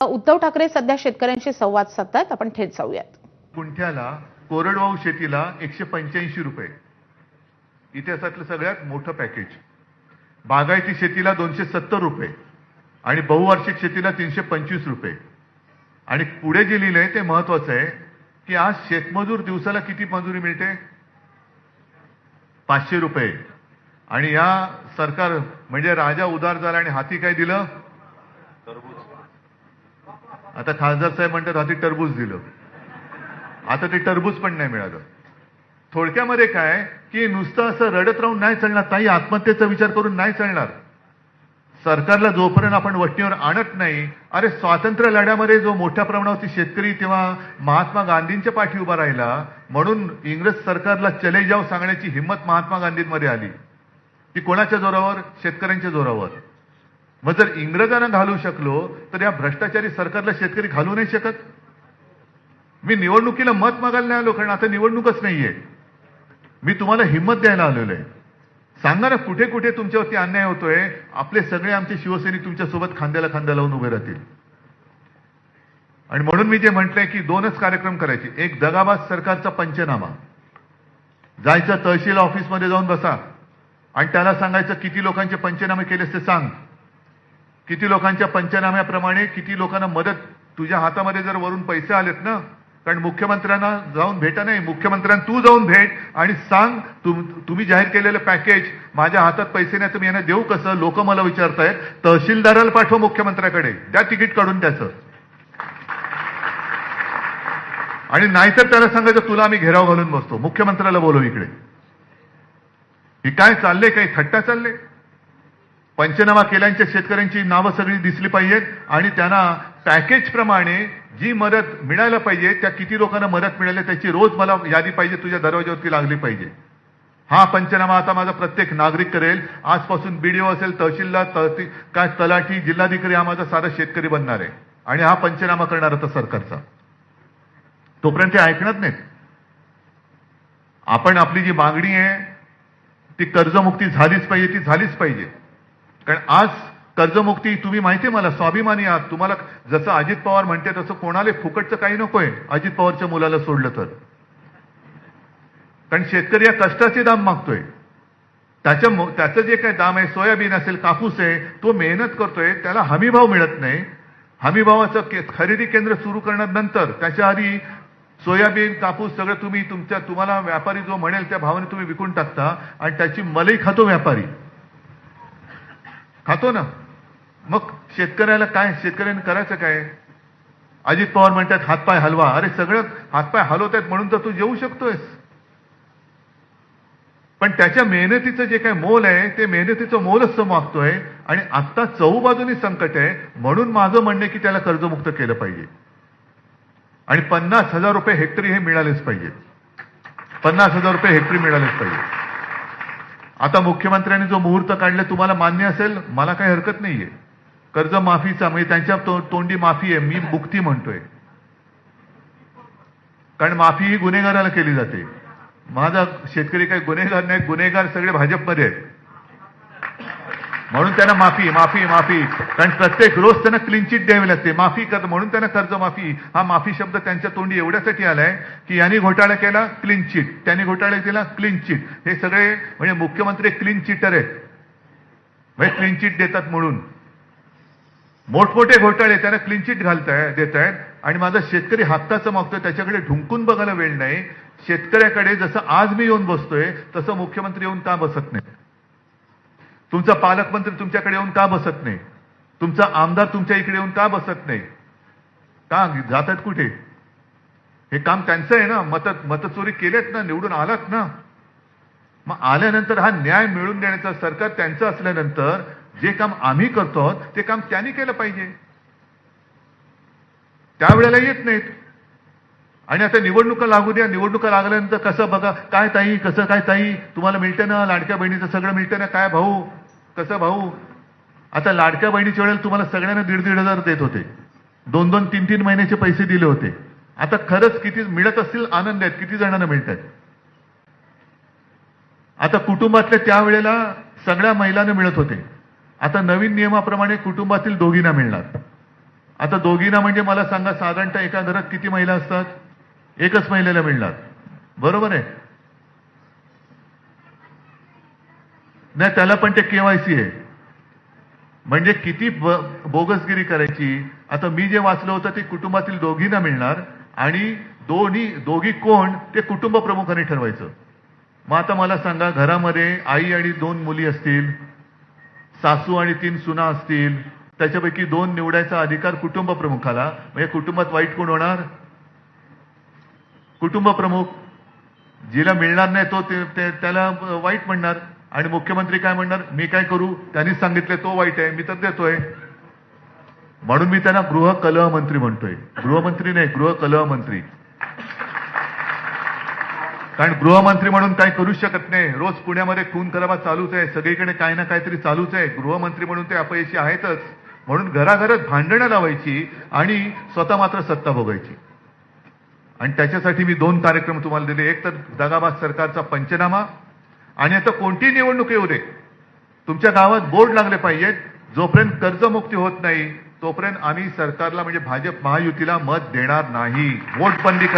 उद्धव ठाकरे सध्या शेतकऱ्यांशी संवाद साधतात. आपण थेट जाऊयात. गुंठ्याला कोरडवाहू शेतीला एकशे पंच्याऐंशी रुपये. इतिहासातलं सगळ्यात मोठं पॅकेज बागायती शेतीला दोनशे सत्तर रुपये आणि बहुवार्षिक शेतीला तीनशे पंचवीस रुपये. आणि पुढे जे लिहिलंय ते महत्वाचं आहे की आज शेतमजूर दिवसाला किती मजुरी मिळते? पाचशे रुपये. आणि या सरकार म्हणजे राजा उदार झाला आणि हाती काय दिलं? आता खासदार साहेब म्हणतात आधी टरबूज दिलं. आता ते टरबूज पण नाही मिळालं. थोडक्यामध्ये काय की नुसतं असं रडत राहून नाही चालणार ताई आत्महत्येचा विचार करून नाही चालणार. सरकारला जोपर्यंत आपण वटणीवर आणत नाही अरे स्वातंत्र्य लढ्यामध्ये जो मोठ्या प्रमाणावरती शेतकरी तेव्हा महात्मा गांधींच्या पाठी उभा राहिला म्हणून इंग्रज सरकारला चले जाव सांगण्याची हिंमत महात्मा गांधींमध्ये आली. ती कोणाच्या जोरावर? शेतकऱ्यांच्या जोरावर. मग जर इंग्रजांना घालू शकलो तर या भ्रष्टाचारी सरकारला शेतकरी घालू नाही शकत? मी निवडणुकीला मत मागायला नाही आलो कारण आता निवडणूकच नाहीये. मी तुम्हाला हिंमत द्यायला आलेलो आहे. सांगा ना कुठे कुठे तुमच्यावरती अन्याय होतोय? आपले सगळे आमचे शिवसैनिक तुमच्यासोबत खांद्याला खांदा लावून उभे राहतील. आणि म्हणून मी जे म्हटलंय की दोनच कार्यक्रम करायचे. एक दगाबाज सरकारचा पंचनामा. जायचं तहसील ऑफिसमध्ये जाऊन बसा. आणि त्याला सांगायचं किती लोकांचे पंचनामे केलेस ते सांग. किती लोकांच्या पंचनाम्याप्रमाणे किती लोकांना मदत? तुझ्या हातामध्ये जर वरून पैसे आलेत ना कारण मुख्यमंत्र्यांना जाऊन भेटा नाही मुख्यमंत्र्यांना तू जाऊन भेट आणि सांग तुम- तुम्ही जाहीर केलेलं पॅकेज माझ्या हातात पैसे नाही तुम्ही यांना देऊ कसं? लोक मला विचारतायत तहसीलदाराला पाठवा मुख्यमंत्र्याकडे द्या तिकीट काढून त्याचं. आणि नाहीतर त्याला सांगायचं तुला आम्ही घेराव घालून बसतो मुख्यमंत्र्याला बोलव इकडे. ही काय चाललंय काही थट्टा चालले पंचनामा केल्यांच्या शेतकऱ्यांची नावं सगळी दिसली पाहिजेत आणि त्यांना पॅकेज प्रमाणे जी मदत मिळायला पाहिजे त्या किती लोकांना मदत मिळाली त्याची रोज मला यादी पाहिजे तुझ्या दरवाज्यावरती लागली पाहिजे. हा पंचनामा आता माझा प्रत्येक नागरिक करेल. आजपासून बीडीओ असेल तहसीलदार तहसील काय तलाठी जिल्हाधिकारी हा माझा सारा शेतकरी बनणार आहे. आणि हा पंचनामा करणार होता सरकारचा. तोपर्यंत ते ऐकणार नाहीत. आपण आपली जी मागणी आहे ती कर्जमुक्ती झालीच पाहिजे ती झालीच पाहिजे. कारण आज कर्जमुक्ती तुम्ही माहिती आहे मला स्वाभिमानी आहात. तुम्हाला जसं अजित पवार म्हणते तसं कोणाला फुकटचं काही नकोय. अजित पवारच्या मुलाला सोडलं तर. कारण शेतकरी या कष्टाचे दाम मागतोय. त्याच्या त्याचं जे काही दाम आहे सोयाबीन असेल कापूस आहे तो मेहनत करतोय त्याला हमीभाव मिळत नाही. हमीभावाचं के- खरेदी केंद्र सुरू करण्यानंतर त्याच्या आधी सोयाबीन कापूस सगळं तुम्ही तुमच्या तुम्हाला व्यापारी जो म्हणेल त्या भावाने तुम्ही विकून टाकता आणि त्याची मलई खातो व्यापारी. खातो ना. मग शेतकऱ्याला काय? शेतकऱ्याने करायचं काय? अजित पवार म्हणतात हातपाय हलवा. अरे सगळं हातपाय हलवत आहेत म्हणून तर तू येऊ शकतोयस. पण त्याच्या मेहनतीचं जे काही मोल आहे ते मेहनतीचं मोलच तो मागतोय आणि आत्ता चौबाजूनी संकट आहे म्हणून माझं म्हणणं की त्याला कर्जमुक्त केलं पाहिजे. आणि पन्नास हजार रुपये हेक्टरी हे मिळालेच पाहिजे. पन्नास हजार रुपये हेक्टरी मिळालेच पाहिजे. आता मुख्यमंत्र्यांनी जो मुहूर्त काढला तुम्हाला मान्य असेल मला काही हरकत नाहीये. कर्ज माफीचा म्हणजे त्यांच्या तो- तोंडी माफी आहे मी मुक्ती म्हणतोय. कारण माफी ही गुन्हेगाराला केली जाते. माझा शेतकरी काही गुन्हेगार नाही गुन्हेगार सगळे भाजपमध्ये आहेत. म्हणून त्यांना माफी माफी माफी. कारण प्रत्येक रोज त्यांना क्लीन चिट द्यावी लागते. माफी कर म्हणून त्यांना कर्ज माफी. हा माफी शब्द त्यांच्या तोंडी एवढ्यासाठी आलाय की यांनी घोटाळा केला क्लीन चिट त्यांनी घोटाळा केला क्लीन चिट हे सगळे म्हणजे मुख्यमंत्री क्लीन चिटर आहेत. म्हणजे क्लीन चिट देतात म्हणून. मोठमोठे घोटाळे त्यांना क्लीन चिट घालताय देत आहेत आणि माझा शेतकरी हक्काचं मागतोय त्याच्याकडे ढुंकून बघायला वेळ नाही. शेतकऱ्याकडे जसं आज मी येऊन बसतोय तसं मुख्यमंत्री येऊन का बसत नाही तुमचा पालकमंत्री तुमच्याकडे येऊन का बसत नाही? तुमचा आमदार तुमच्या इकडे येऊन का बसत नाही? का जातात कुठे? हे काम त्यांचं आहे ना. मत मतचोरी केलेत ना निवडून आलात ना. मग आल्यानंतर हा न्याय मिळवून देण्याचं सरकार त्यांचं असल्यानंतर जे काम आम्ही करतो ते काम त्यांनी केलं पाहिजे. त्यावेळेला येत नाहीत. आणि आता निवडणुका लागू द्या. निवडणुका लागल्यानंतर कसं बघा? काय ताई? कसं काय ताई? तुम्हाला मिळतं ना? लाडक्या बहिणीचं सगळं मिळतं ना? काय भाऊ? कसं भाऊ आता लाडक्या बहिणीच्या वेळेला तुम्हाला सगळ्यांना दीड दीड हजार देत होते. दोन दोन तीन तीन महिन्याचे पैसे दिले होते. आता खरंच किती मिळत असतील आनंद आहेत किती जणांना मिळतात. आता कुटुंबातल्या त्यावेळेला सगळ्या महिलांना मिळत होते. आता नवीन नियमाप्रमाणे कुटुंबातील दोघींना मिळणार. आता दोघींना म्हणजे मला सांगा साधारणतः एका घरात किती महिला असतात? एकच महिलेला मिळणार. बरोबर आहे? नाही त्याला पण ते केवायसी आहे. म्हणजे किती ब- बोगसगिरी करायची? आता मी जे वाचलं होतं ते कुटुंबातील दोघींना मिळणार आणि दोन्ही दोघी कोण ते कुटुंब प्रमुखांनी ठरवायचं. मग आता मला सांगा घरामध्ये आई आणि दोन मुली असतील सासू आणि तीन सुना असतील त्याच्यापैकी दोन निवडायचा अधिकार कुटुंब प्रमुखाला. म्हणजे कुटुंबात वाईट कोण होणार? कुटुंब प्रमुख जिला मिळणार नाही तो ते- त्याला वाईट म्हणणार. आणि मुख्यमंत्री काय म्हणणार? मी काय करू? त्यांनीच सांगितले तो वाईट आहे मी तर देतोय. म्हणून मी त्यांना गृह कलह मंत्री म्हणतोय. गृहमंत्री नाही गृह कलह मंत्री कारण गृहमंत्री म्हणून काही करू शकत नाही. रोज पुण्यामध्ये खून खराबा चालूच आहे सगळीकडे काही ना काहीतरी चालूच आहे. गृहमंत्री म्हणून ते अपयशी आहेतच. म्हणून घराघरात भांडणं लावायची आणि स्वतः मात्र सत्ता भोगायची. आणि त्याच्यासाठी मी दोन कार्यक्रम तुम्हाला दिले. एक तर दगाबाद सरकारचा पंचनामा आणि आता कोणतीही निवडणूक येऊ दे. तुमच्या गावात बोर्ड लागले पाहिजेत जोपर्यंत कर्जमुक्ती होत नाही तोपर्यंत आम्ही सरकारला म्हणजे भाजप महायुतीला मत देणार नाही. वोट बंदी